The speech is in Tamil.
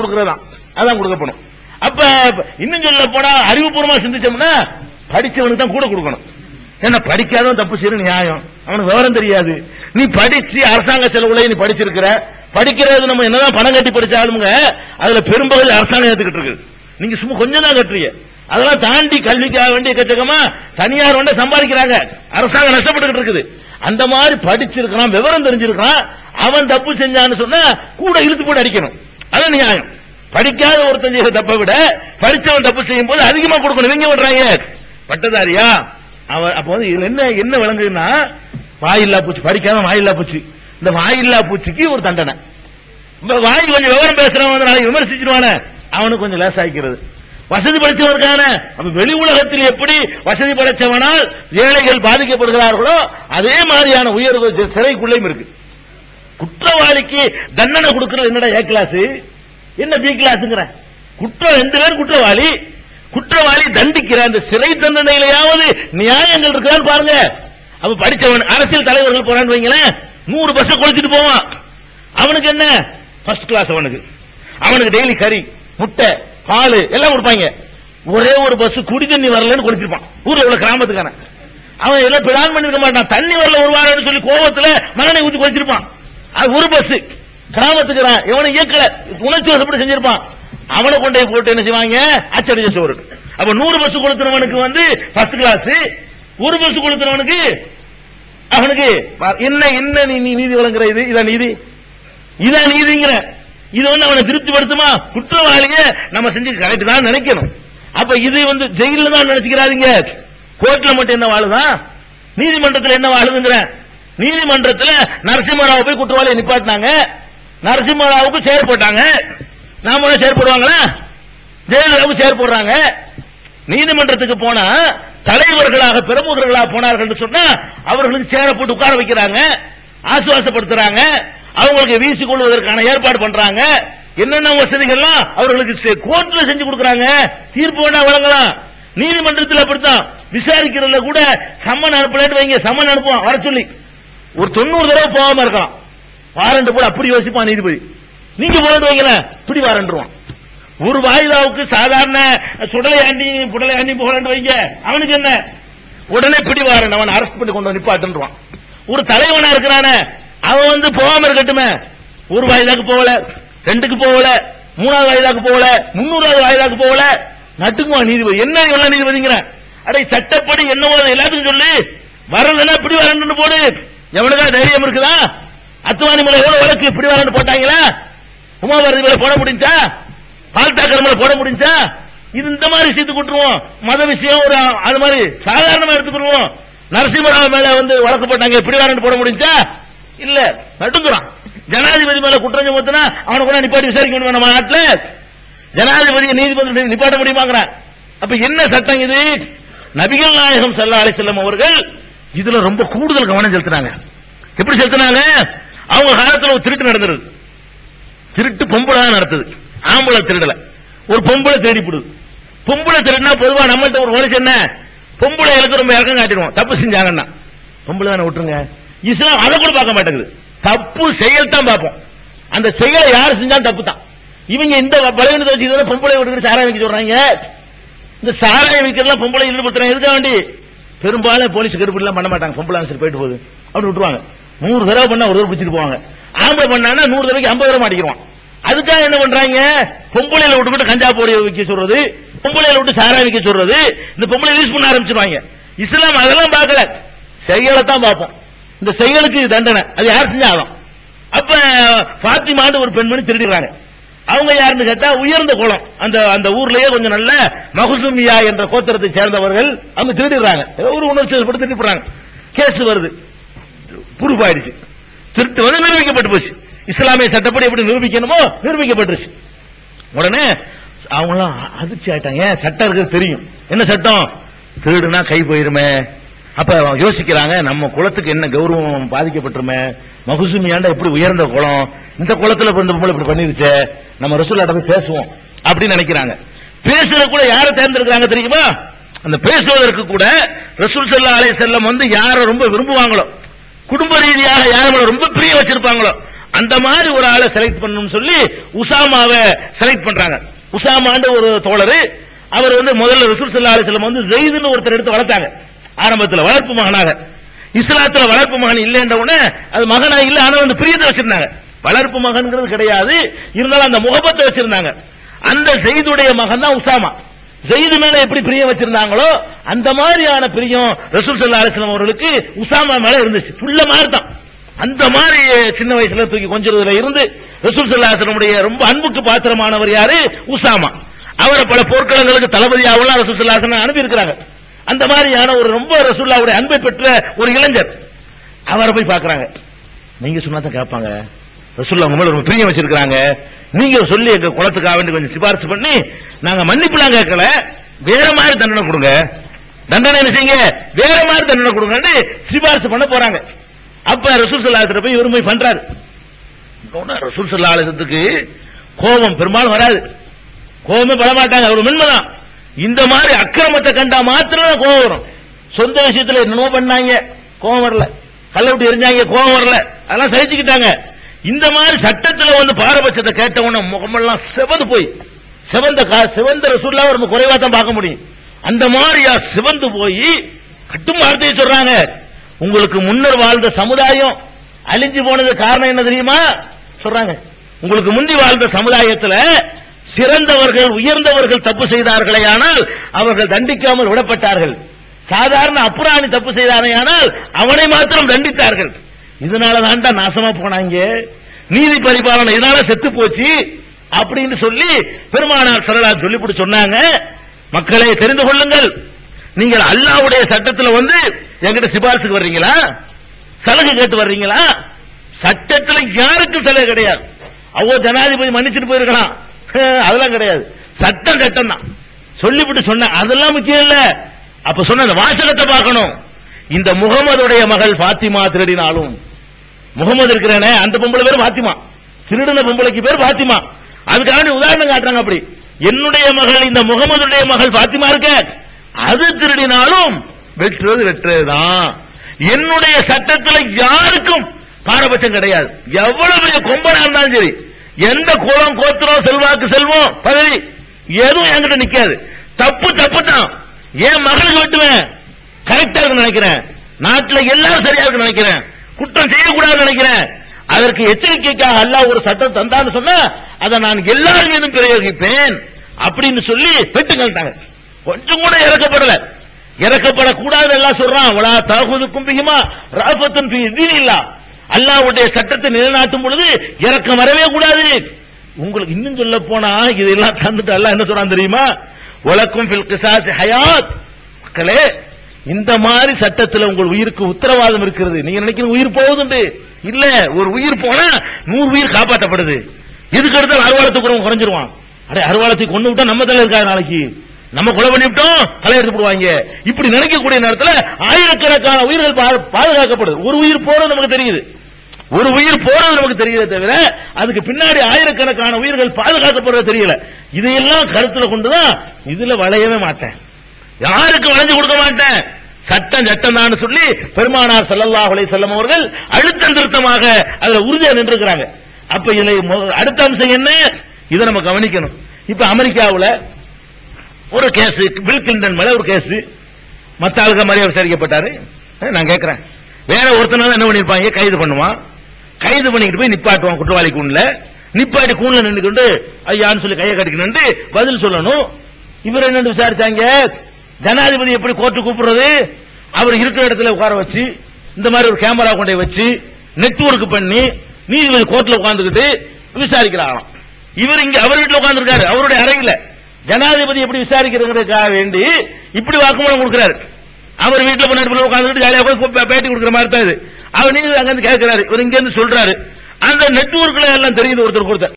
கொடுக்கறதான் அதான் கொடுக்கப்படும் அப்ப இன்னும் சொல்ல போனா அறிவுபூர்வமா சிந்திச்சோம்னா படிச்சவனுக்கு தான் கூட கொடுக்கணும். ஏன்னா படிக்காதவன் தப்பு செய்யற நியாயம். அவனுக்கு விவரம் தெரியாது. நீ படிச்சு அரசாங்க செலவுல நீ படிச்சிருக்கிற. படிக்கிறது நம்ம என்னதான் பணம் கட்டி படிச்சாலுங்க அதுல பெரும்பகுதி அரசாங்கம் ஏத்துக்கிட்டு இருக்கு நீங்க சும்மா கொஞ்சம் தான் கட்டுறீங்க. அதெல்லாம் தாண்டி கல்விக்காக வேண்டிய கச்சகமா தனியார் வந்து சம்பாதிக்கிறாங்க. அரசாங்கம் நஷ்டப்பட்டுக்கிட்டு இருக்குது. அந்த மாதிரி படிச்சிருக்கான் விவரம் தெரிஞ்சிருக்கான் அவன் தப்பு செஞ்சான்னு சொன்னா கூட இழுத்து போட்டு அடிக்கணும். அது நியாயம். படிக்காத ஒருத்தன் செய்யற தப்பை விட படிச்சவன் தப்பு செய்யும் போது அதிகமா கொடுக்கணும். இவங்க விடுறாங்க பட்டதாரியா? அவன் அப்ப வந்து இதுல என்ன என்ன விளங்குதுன்னா வாயில்லா பூச்சி. படிக்காம வாயில்லா பூச்சி. இந்த வாயில்லா பூச்சிக்கு ஒரு தண்டனை. வாய் கொஞ்சம் விவரம் பேசுறவன் வந்து நாளைக்கு விமர்சிச்சிருவானே. அவனுக்கு கொஞ்சம் லேசாய்க்கிறது வசதி படைத்தவருக்கான வெளி உலகத்தில் எப்படி வசதி படைச்சவனால் ஏழைகள் பாதிக்கப்படுகிறார்களோ அதே மாதிரியான உயர்வு சிறைக்குள்ளேயும் இருக்கு. குற்றவாளிக்கு தண்டனை கொடுக்கறது என்னடா ஏ கிளாஸ் என்ன பி கிளாஸ்ங்கிற குற்றம் எந்த பேர் குற்றவாளி. குற்றவாளி தண்டிக்கிற அந்த சிறை தண்டனையிலையாவது நியாயங்கள் இருக்கிறான்னு பாருங்க. அப்ப படிச்சவன் அரசியல் தலைவர்கள் போறான்னு வைங்களேன். நூறு பஸ் குளிச்சுட்டு போவான். அவனுக்கு என்ன? ஃபர்ஸ்ட் கிளாஸ் அவனுக்கு. அவனுக்கு டெய்லி கறி முட்டை பால் எல்லாம் கொடுப்பாங்க. ஒரே ஒரு பஸ் குடி தண்ணி வரலன்னு குளிச்சிருப்பான் ஊர் எவ்வளவு கிராமத்துக்கான அவன் எல்லாம் பிளான் பண்ணிருக்க மாட்டான். தண்ணி வரல ஒரு வாரம்னு சொல்லி கோபத்துல மரணை ஊற்றி குளிச்சிருப்பான் அது ஒரு பஸ் கிராமத்துக்கு இவனை இயக்கல. உணர்ச்சி வசப்பட்டு செஞ்சிருப்பான். அவனை கொண்டு போய் போட்டு என்ன செய்வாங்க? அச்சடிச்ச சோறு அப்ப நூறு பஸ் கொளுத்துறவனுக்கு வந்து ஃபர்ஸ்ட் கிளாஸ் ஒரு பஸ் கொளுத்துறவனுக்கு அவனுக்கு என்ன என்ன நீ நீ நீதி வழங்குற இது? இதான் நீதி. இதான் நீதிங்கிற. இது வந்து அவனை திருப்திப்படுத்துமா? குற்றவாளிய நம்ம செஞ்சு கரெக்ட் தான் நினைக்கணும். அப்ப இது வந்து ஜெயில தான் நினைச்சுக்கிறாதீங்க. கோர்ட்ல மட்டும் என்ன வாழுதான் நீதிமன்றத்தில் என்ன வாழுதுங்கிறேன் நீதிமன்றத்தில் நரசிம்மராவை போய் குற்றவாளியை நிப்பாட்டினாங்க. நரசிம்மராவுக்கு செயல் போட்டாங்க. நாம சேர் போடுவாங்களா? ஜெயலலிதாவுக்கு செயல் போடுறாங்க. நீதிமன்றத்துக்கு போனா தலைவர்களாக பிரமுகர்களாக போனார்கள் சொன்னா அவர்களுக்கு சேர போட்டு உட்கார வைக்கிறாங்க. ஆசுவாசப்படுத்துறாங்க. அவங்களுக்கு வீசி கொள்வதற்கான ஏற்பாடு பண்றாங்க. என்னென்ன வசதிகள்லாம் அவர்களுக்கு கோர்ட்ல செஞ்சு கொடுக்கறாங்க. தீர்ப்பு வேணா வழங்கலாம். நீதிமன்றத்தில் அப்படித்தான். விசாரிக்கிறதுல கூட சம்மன் அனுப்பலன்னு வைங்க. சம்மன் அனுப்புவான். வர சொல்லி. ஒரு தொண்ணூறு தடவை போகாம இருக்கலாம். வாரண்ட் போட அப்படி யோசிப்பான் நீதிபதி நீங்க போறது வைங்களேன் இப்படி வாரண்டுருவான். ஒரு வாயிலாவுக்கு சாதாரண சுடலை ஆண்டி புடலை ஆண்டி போகலான்னு வைங்க. அவனுக்கு என்ன? உடனே பிடி வாரன் அவன் அரெஸ்ட் பண்ணி கொண்டு வந்து நிப்பாட்டுவான் ஒரு தலைவனா இருக்கிறானே அவன் வந்து போகாம இருக்கட்டுமே. ஒரு வாயிலாக்கு போகல ரெண்டுக்கு போகல மூணாவது வாயிலாக்கு போகல முன்னூறாவது வாயிலாக்கு போகல. நட்டுக்குவான் நீதிபதி என்ன இவ்வளவு நீதிபதிங்கிற அடை சட்டப்படி என்னவோ அதை எல்லாத்துக்கும் சொல்லு. வரதுன்னா இப்படி வரணும்னு போடு. எவனுக்கா தைரியம் இருக்குதா? அத்துவானி மலை எவ்வளவு வழக்கு இப்படி வரணும் போட்டாங்களா? உமாபாரதி மேல போட முடிஞ்சா? பால்தாக்கர் மேல போட முடிஞ்சா? இது இந்த மாதிரி செய்து கொடுத்துருவோம். மத விஷயம் ஒரு அது மாதிரி சாதாரணமா எடுத்துக்கிடுவோம் நரசிம்மராவ் மேல வந்து வழக்கு போட்டாங்க இப்படி வரணும் போட முடிஞ்சா? இல்ல நடுங்குறான். ஜனாதிபதி மேல குற்றம் சுமத்தினா அவனை கூட நிப்பாட்டி விசாரிக்க முடியும் நம்ம நாட்டில்? ஜனாதிபதியை நீதிபதி நிப்பாட்ட முடியுமாங்கிறான். அப்ப என்ன சட்டம் இது? நபிகள் நாயகம் சல்லா அலிசல்லம் அவர்கள் இதுல ரொம்ப கூடுதல் கவனம் செலுத்தினாங்க. எப்படி செலுத்தினாங்க? அவங்க காலத்துல ஒரு திருட்டு நடந்தது. திருட்டு பொம்பளை தான் நடத்துது. ஆம்பளை திருடல. ஒரு பொம்பளை தேடிப்படுது பொம்பளை திருடினா பொதுவா நம்மள்ட்ட ஒரு மனுஷன் என்ன? பொம்பளைகளுக்கு ரொம்ப இறக்கம் காட்டிடுவோம் தப்பு செஞ்சாங்கன்னா. பொம்பளை தானே விட்டுருங்க இஸ்லாம் அதை கூட பார்க்க மாட்டேங்குது. தப்பு செயல் தான் பார்ப்போம். அந்த செயலை யார் செஞ்சாலும் தப்பு தான். இவங்க இந்த பலவீனத்தை வச்சு பொம்பளை விட்டுக்கிட்டு சாராயம் வைக்க சொல்றாங்க. இந்த சாராயம் வைக்கிறதுலாம் பொம்பளை ஈடுபடுத்துறாங்க எதுக்காக வேண்டி? பெரும்பாலும் போலீஸ் கருப்பு பண்ண மாட்டாங்க. பொம்பளை சரி போயிட்டு போகுது. அப்படின்னு விட்டுருவாங்க. நூறு தடவை பண்ணா ஒரு தடவை பிடிச்சிட்டு போவாங்க. ஆம்பளை பண்ணானா நூறு தடவைக்கு ஐம்பது தடவை மாட்டிக்கிறான் அதுக்காக என்ன பண்றாங்க? பொம்பளையில விட்டு கஞ்சா போடி வைக்க சொல்றது பொம்பளையில விட்டு சாரா வைக்க சொல்றது இந்த பொம்பளை யூஸ் பண்ண ஆரம்பிச்சிருவாங்க. இஸ்லாம் அதெல்லாம் பார்க்கல. செயலை தான் பார்ப்போம். இந்த செயலுக்கு தண்டனை. அது யார் செஞ்சாலும். அப்ப பாத்திமாண்டு ஒரு பெண்மணி திருடிடுறாங்க. அவங்க யாருன்னு கேட்டா உயர்ந்த குளம். அந்த அந்த ஊர்லயே கொஞ்சம் நல்ல மகுசுமியா என்ற கோத்திரத்தை சேர்ந்தவர்கள் அவங்க திருடிடுறாங்க. ஒரு உணர்ச்சி பட்டு திருடிடுறாங்க கேஸ் வருது. ப்ரூஃப் ஆயிடுச்சு திருட்டு வந்து நிரூபிக்கப்பட்டு போச்சு. இஸ்லாமிய சட்டப்படி எப்படி நிரூபிக்கணுமோ நிரூபிக்கப்பட்டுருச்சு. உடனே அவங்களாம் அதிர்ச்சி ஆயிட்டாங்க. ஏன்? சட்டம் இருக்கிறது தெரியும். என்ன சட்டம்? திருடுனா கை போயிருமே. அப்ப யோசிக்கிறாங்க நம்ம குளத்துக்கு என்ன கௌரவம் பாதிக்கப்பட்டுருமே? மகசூமியாண்ட எப்படி உயர்ந்த குளம்? இந்த குளத்துல இந்த பொம்பளை இப்படி பண்ணிருச்சே. நம்ம ரசூல்லாட்ட போய் பேசுவோம் அப்படின்னு நினைக்கிறாங்க. பேசுற கூட யாரை தேர்ந்தெடுக்கிறாங்க தெரியுமா? அந்த பேசுவதற்கு கூட ரசூல் சல்லா அலை செல்லம் வந்து யாரை ரொம்ப விரும்புவாங்களோ குடும்ப ரீதியாக யாரை ரொம்ப பிரிய வச்சிருப்பாங்களோ அந்த மாதிரி ஒரு ஆளை செலக்ட் பண்ணணும்னு சொல்லி உசாமாவை செலக்ட் பண்றாங்க. உசாமான்ற ஒரு தோழர் அவர் வந்து முதல்ல ரசூல் ஸல்லல்லாஹு அலைஹி செல்லம் வந்து ஜெயிதுன்னு ஒருத்தர் எடுத்து வளர்த்தாங்க. ஆரம்பத்தில் வளர்ப்பு மகனாக. இஸ்லாத்துல வளர்ப்பு மகன் இல்லைன்ற உடனே அது மகனா இல்ல ஆனா வந்து பிரியத்தை வச்சிருந்தாங்க. வளர்ப்பு மகன்கிறது கிடையாது. இருந்தாலும் அந்த முகபத்தை வச்சிருந்தாங்க. அந்த ஜெயிதுடைய மகன் தான் உசாமா. ஜெயிது மேல எப்படி பிரியம் வச்சிருந்தாங்களோ அந்த மாதிரியான பிரியம் ரசூல் சல்லா அலிஸ்லாம் அவர்களுக்கு உசாமா மேல இருந்துச்சு. புள்ள மாதிரி தான் அந்த மாதிரி சின்ன வயசுல தூக்கி கொஞ்சதுல இருந்து ரசூல் சல்லா அலிஸ்லமுடைய ரொம்ப அன்புக்கு பாத்திரமானவர் யாரு? உசாமா. அவரை பல போர்க்களங்களுக்கு தளபதியாவெல்லாம் ரசூல் சல்லா அலிஸ்லாம் அனுப்பி இருக்கிறாங்க அந்த மாதிரியான ஒரு ரொம்ப ரசூல்லாவுடைய அன்பை பெற்ற ஒரு இளைஞர். அவரை போய் பாக்குறாங்க நீங்க சொன்னா தான் கேட்பாங்க. ரசூல்லா உங்க மேல ரொம்ப பிரியம் வச்சிருக்காங்க நீங்க சொல்லி எங்க குளத்துக்காக வேண்டி கொஞ்சம் சிபாரிசு பண்ணி நாங்க மன்னிப்புலாம் கேட்கல. வேற மாதிரி தண்டனை கொடுங்க. தண்டனை என்ன செய்யுங்க? வேற மாதிரி தண்டனை கொடுங்கன்னு சிபாரிசு பண்ண போறாங்க. அப்ப ரசூல் சல்லாஹத்துல போய் இவரும் போய் பண்றாரு. ரசூல் சல்லாஹத்துக்கு கோபம் பெரும்பாலும் வராது. கோபமே பட மாட்டாங்க. அவர் மென்மைதான். இந்த மாதிரி அக்கிரமத்தை கண்டா மாத்திரம் கோபம் வரும். சொந்த விஷயத்துல என்னமோ பண்ணாங்க. கோபம் வரல. கள்ள விட்டு எரிஞ்சாங்க கோபம் வரல. அதெல்லாம் சகிச்சுக்கிட்டாங்க. இந்த மாதிரி சட்டத்துல வந்து பாரபட்சத்தை கேட்ட உடனே முகமெல்லாம் செவந்து போய். சிவந்த கா- சிவந்த ரசூல்லா நம்ம குறைவா தான் பார்க்க முடியும். அந்த மாதிரியா சிவந்து போய் கட்டும் வார்த்தையை சொல்றாங்க. உங்களுக்கு முன்னர் வாழ்ந்த சமுதாயம் அழிஞ்சு போனது காரணம் என்ன தெரியுமா? சொல்றாங்க. உங்களுக்கு முந்தி வாழ்ந்த சமுதாயத்தில் சிறந்தவர்கள் உயர்ந்தவர்கள் தப்பு செய்தார்களே ஆனால் அவர்கள் தண்டிக்காமல் விடப்பட்டார்கள். சாதாரண அப்புறாணி தப்பு செய்தானே ஆனால் அவனை மாத்திரம் தண்டித்தார்கள். இதனால தான் நாசமா போனாங்க. நீதி பரிபாலனை இதனால செத்து போச்சு அப்படின்னு சொல்லி பெருமானார் சரலா சொல்லிவிட்டு சொன்னாங்க. மக்களை தெரிந்து கொள்ளுங்கள். நீங்கள் அல்லாஹ்வுடைய சட்டத்தில் வந்து எங்கிட்ட சிபாரிசுக்கு வர்றீங்களா? சலுகை கேட்டு வர்றீங்களா? சட்டத்தில் யாருக்கும் சலுகை கிடையாது. அவ்வளோ ஜனாதிபதி மன்னிச்சுட்டு போயிருக்கலாம். அதெல்லாம் கிடையாது. சட்டம் சட்டம் தான். சொல்லிவிட்டு சொன்ன அதெல்லாம் முக்கியம் இல்ல. அப்ப சொன்ன அந்த வாசகத்தை பார்க்கணும். இந்த முகமதுடைய மகள் பாத்திமா திருடினாலும் முகமது இருக்கிறானே அந்த பொம்பளை பேர் பாத்திமா. திருடின பொம்பளைக்கு பேர் பாத்திமா. அதுக்காக உதாரணம் காட்டுறாங்க அப்படி. என்னுடைய மகள் இந்த முகமதுடைய மகள் பாத்திமா இருக்க. அது திருடினாலும் வெற்றுவது வெற்றுதான் என்னுடைய சட்டத்தில் யாருக்கும் பாரபட்சம் கிடையாது. எவ்வளவு பெரிய கொம்பனா இருந்தாலும் சரி எந்த குலம் கோத்திரம் செல்வாக்கு செல்வம் பதவி எதுவும் என்கிட்ட நிக்காது. தப்பு தப்பு தான் என் மகளுக்கு வெட்டுவேன். கரெக்டா இருக்குன்னு நினைக்கிறேன். நாட்டில் எல்லாரும் சரியா இருக்குன்னு நினைக்கிறேன். குற்றம் செய்யக்கூடாதுன்னு நினைக்கிறேன். அதற்கு எச்சரிக்கைக்காக அல்லாஹ் ஒரு சட்டம் தந்தான்னு சொன்னா அதை நான் எல்லார் மீதும் பிரயோகிப்பேன் அப்படின்னு சொல்லி பெற்றுக்கிட்டாங்க கொஞ்சம் கூட இறக்கப்படல. இறக்கப்படக்கூடாது எல்லாம் சொல்றான். அவளா தகுதுக்கும் பிகிமா ராபத்தன் இல்லா அல்லாவுடைய சட்டத்தை நிலைநாட்டும் பொழுது இறக்கம் வரவே கூடாது. உங்களுக்கு இன்னும் சொல்ல போனா இதெல்லாம் தந்துட்டு அல்ல என்ன சொல்றான் தெரியுமா? உலக்கும் பில் கிசாஸ் ஹயாத். மக்களே இந்த மாதிரி சட்டத்துல உங்கள் உயிருக்கு உத்தரவாதம் இருக்கிறது. நீங்க நினைக்கிற உயிர் போகுதுண்டு இல்ல ஒரு உயிர் போனா நூறு உயிர் காப்பாற்றப்படுது இதுக்கு அடுத்த அறுவாளத்துக்கு குறைஞ்சிருவான். அடே அறுவாளத்தை கொண்டு விட்டா நம்ம தலை இருக்காது நாளைக்கு. நம்ம கொலை பண்ணிவிட்டோம் தலை எடுத்து போடுவாங்க. இப்படி நினைக்கக்கூடிய நேரத்துல ஆயிரக்கணக்கான உயிர்கள் பா- பாதுகாக்கப்படுது. ஒரு உயிர் போறது நமக்கு தெரியுது. ஒரு உயிர் போறது நமக்கு தெரியல தவிர அதுக்கு பின்னாடி ஆயிரக்கணக்கான உயிர்கள் பாதுகாக்கப்படுறது தெரியல. இதையெல்லாம் கருத்துல கொண்டுதான் இதுல வளையவே மாட்டேன். யாருக்கு வளைஞ்சு கொடுக்க மாட்டேன்? சட்டம் சட்டம் தான் சொல்லி பெருமானார் ஸல்லல்லாஹு அலைஹி வஸல்லம் அவர்கள் அழுத்தம் திருத்தமாக அதுல உறுதியா நின்றுக்கிறாங்க அப்ப இதுல அடுத்த அம்சம் என்ன? இதை நம்ம கவனிக்கணும். இப்ப அமெரிக்காவுல ஒரு கேஸ் பில் கிளின்டன் மேல ஒரு கேஸ். மத்த ஆளுக மாதிரி விசாரிக்கப்பட்டாரு நான் கேட்கிறேன் வேற ஒருத்தனால என்ன பண்ணிருப்பாங்க? கைது பண்ணுவான். கைது பண்ணிட்டு போய் நிப்பாட்டுவான் குற்றவாளி கூண்ல நிப்பாட்டி கூண்ல நின்றுக்கொண்டு ஐயான்னு சொல்லி கையை கட்டிக்கணும்னு பதில் சொல்லணும். இவர் என்ன விசாரிச்சாங்க? ஜனாதிபதி எப்படி கோர்ட்டு கூப்பிடுறது? அவர் இருக்கிற இடத்துல உட்கார வச்சு இந்த மாதிரி ஒரு கேமரா கொண்டு வச்சு நெட்ஒர்க் பண்ணி நீதிபதி கோர்ட்ல உட்கார்ந்துக்கிட்டு விசாரிக்கிறாராம். இவர் இங்க அவர் வீட்டில் உட்கார்ந்துருக்காரு அவருடைய அறையில. ஜனாதிபதி எப்படி விசாரிக்கிறதுக்காக வேண்டி இப்படி வாக்குமூலம் கொடுக்கிறாரு. அவர் வீட்டில் போன உட்கார்ந்துட்டு ஜாலியாக உட்கார்ந்து பேட்டி கொடுக்குற மாதிரி தான் இது. அவர் நீங்க அங்கிருந்து கேட்கிறாரு இவர் இங்கிருந்து சொல்றாரு. அந்த நெட்ஒர்க்ல எல்லாம் தெரியுது ஒருத்தர். கொடுத்த